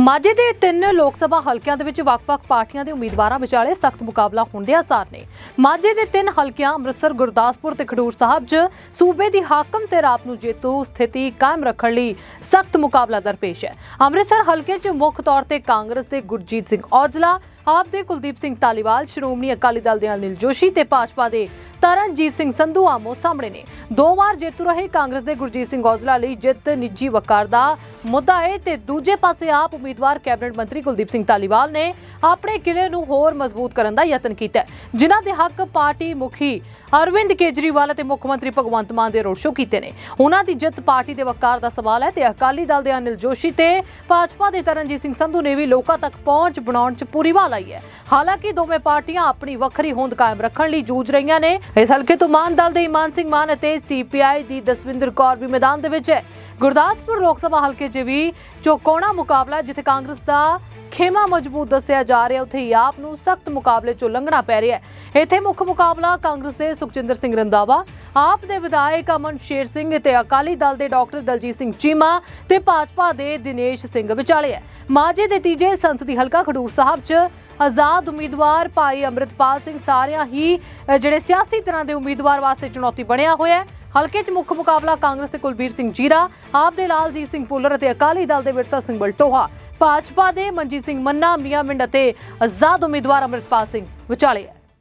ਮਾਝੇ ਦੇ ਤਿੰਨ ਲੋਕ ਸਭਾ ਹਲਕਿਆਂ ਦੇ ਵਿੱਚ ਵੱਖ-ਵੱਖ ਪਾਰਟੀਆਂ ਦੇ ਉਮੀਦਵਾਰਾਂ ਵਿਚਾਲੇ ਸਖਤ ਮੁਕਾਬਲਾ ਹੋਣ ਆਸਾਰ ਨੇ। ਮਾਝੇ ਦੇ ਤਿੰਨ ਹਲਕਿਆਂ ਅੰਮ੍ਰਿਤਸਰ, ਗੁਰਦਾਸਪੁਰ ਤੇ ਖਡੂਰ ਸਾਹਿਬ 'ਚ ਸੂਬੇ ਦੀ ਹਾਕਮ ਤੇ ਰਾਤ ਨੂੰ ਜੇਤੂ ਸਥਿਤੀ ਕਾਇਮ ਰੱਖਣ ਲਈ ਸਖਤ ਮੁਕਾਬਲਾ ਦਰਪੇਸ਼ ਹੈ। ਅੰਮ੍ਰਿਤਸਰ ਹਲਕੇ 'ਚ ਮੁੱਖ ਤੌਰ ਤੇ ਕਾਂਗਰਸ ਦੇ ਗੁਰਜੀਤ ਸਿੰਘ ਔਜਲਾ, ਆਪ ਦੇ ਕੁਲਦੀਪ ਸਿੰਘ ਧਾਲੀਵਾਲ, ਸ਼੍ਰੋਮਣੀ ਅਕਾਲੀ ਦਲ ਦੇ ਅਨਿਲ ਜੋਸ਼ੀ ਤੇ ਭਾਜਪਾ ਦੇ ਤਰਨਜੀਤ ਸਿੰਘ ਸੰਧੂ ਆਮੋ ਸਾਹਮਣੇ ਨੇ। ਦੋ ਵਾਰ ਜੇਤੂ ਰਹੇ ਕਾਂਗਰਸ ਦੇ ਗੁਰਜੀਤ ਸਿੰਘ ਔਜਲਾ ਲਈ ਜਿੱਤ ਨਿੱਜੀ ਵਕਾਰ ਦਾ ਮੁੱਦਾ ਹੈ ਤੇ ਦੂਜੇ ਪਾਸੇ ਆਪ ਉਮੀਦਵਾਰ ਕੈਬਨਿਟ ਮੰਤਰੀ ਕੁਲਦੀਪ ਸਿੰਘ ਧਾਲੀਵਾਲ ਨੇ ਆਪਣੇ ਕਿਲੇ ਨੂੰ ਹੋਰ ਮਜ਼ਬੂਤ ਕਰਨ ਦਾ ਯਤਨ ਕੀਤਾ ਜਿਨ੍ਹਾਂ ਦੇ ਹੱਕ ਪਾਰਟੀ ਮੁਖੀ ਅਰਵਿੰਦ ਕੇਜਰੀਵਾਲ ਅਤੇ ਮੁੱਖ ਮੰਤਰੀ ਭਗਵੰਤ ਮਾਨ ਦੇ ਰੋਡ ਸ਼ੋਅ ਕੀਤੇ ਨੇ। ਉਹਨਾਂ ਦੀ ਜਿੱਤ ਪਾਰਟੀ ਦੇ ਵਕਾਰ ਦਾ ਸਵਾਲ ਹੈ ਤੇ ਅਕਾਲੀ ਦਲ ਦੇ ਅਨਿਲ ਜੋਸ਼ੀ ਤੇ ਭਾਜਪਾ ਦੇ ਤਰਨਜੀਤ ਸਿੰਘ ਸੰਧੂ ਨੇ ਵੀ ਲੋਕਾਂ ਤੱਕ ਪਹੁੰਚ ਬਣਾਉਣ 'ਚ ਪੂਰੀ ਵਾਹ ਲਾਈ ਹੈ। ਹਾਲਾਂਕਿ ਦੋਵੇਂ ਪਾਰਟੀਆਂ ਆਪਣੀ ਵੱਖਰੀ ਹੋਂਦ ਕਾਇਮ ਰੱਖਣ ਲਈ ਜੂਝ ਰਹੀਆਂ ਨੇ। ਇਸ ਹਲਕੇ ਤੋਂ ਮਾਨ ਦਲ ਦੇ ਇਮਾਨ ਸਿੰਘ ਮਾਨ ਅਤੇ ਸੀਪੀਆਈ ਦੀ ਦਸਵਿੰਦਰ ਕੌਰ ਵੀ ਮੈਦਾਨ ਦੇ ਵਿੱਚ ਹੈ। ਗੁਰਦਾਸਪੁਰ ਲੋਕ ਸਭਾ ਹਲਕੇ 'ਚ ਵੀ ਚੋਕੋਣਾ ਮੁਕਾਬਲਾ ਜਿੱਥੇ ਕਾਂਗਰਸ ਦਾ ਖੇਮਾ ਮਜ਼ਬੂਤ ਦੱਸਿਆ ਜਾ ਰਿਹਾ, ਉੱਥੇ ਆਪ ਨੂੰ ਸਖਤ ਮੁਕਾਬਲੇ ਚੋਂ ਲੰਘਣਾ ਪੈ ਰਿਹਾ ਹੈ। ਇੱਥੇ ਮੁੱਖ ਮੁਕਾਬਲਾ ਕਾਂਗਰਸ ਦੇ ਸੁਖਚਿੰਦਰ ਸਿੰਘ ਰੰਦਾਵਾ ਆਪ ਦੇ ਵਿਧਾਇਕ ਅਮਨ ਸ਼ੇਰ ਸਿੰਘ ਤੇ ਅਕਾਲੀ ਦਲ ਦੇ ਡਾਕਟਰ ਦਲਜੀਤ ਸਿੰਘ ਚੀਮਾ ਤੇ ਭਾਜਪਾ ਦੇ ਦਿਨੇਸ਼ ਸਿੰਘ ਵਿਚਾਲੇ ਹੈ। ਮਾਝੇ ਦੇ ਤੀਜੇ ਸੰਸਦੀ ਹਲਕਾ ਖਡੂਰ ਸਾਹਿਬ 'ਚ ਆਜ਼ਾਦ ਉਮੀਦਵਾਰ ਭਾਈ ਅੰਮ੍ਰਿਤਪਾਲ ਸਿੰਘ ਸਾਰਿਆਂ ਹੀ ਜਿਹੜੇ ਸਿਆਸੀ ਤਰ੍ਹਾਂ ਦੇ ਉਮੀਦਵਾਰ ਵਾਸਤੇ ਚੁਣੌਤੀ ਬਣਿਆ ਹੋਇਆ ਹੈ। ਹਲਕੇ 'ਚ ਮੁੱਖ ਮੁਕਾਬਲਾ ਕਾਂਗਰਸ ਦੇ ਕੁਲਬੀਰ ਸਿੰਘ ਜੀਰਾ, ਆਪ ਦੇ ਲਾਲਜੀਤ ਸਿੰਘ ਪੁੱਲਰ ਅਤੇ ਅਕਾਲੀ ਦਲ ਦੇ ਵਿਰਸਾ ਸਿੰਘ ਬਲਟੋਹਾ। ਭਾਜਪਾ ਦੇ ਮਨਜੀਤ ਸਿੰਘ ਮੰਨਾ ਮੀਆਂਮਿੰਡ ਅਤੇ ਆਜ਼ਾਦ ਉਮੀਦਵਾਰ ਅੰਮ੍ਰਿਤਪਾਲ ਸਿੰਘ ਵਿਚਾਲੇ ਹੈ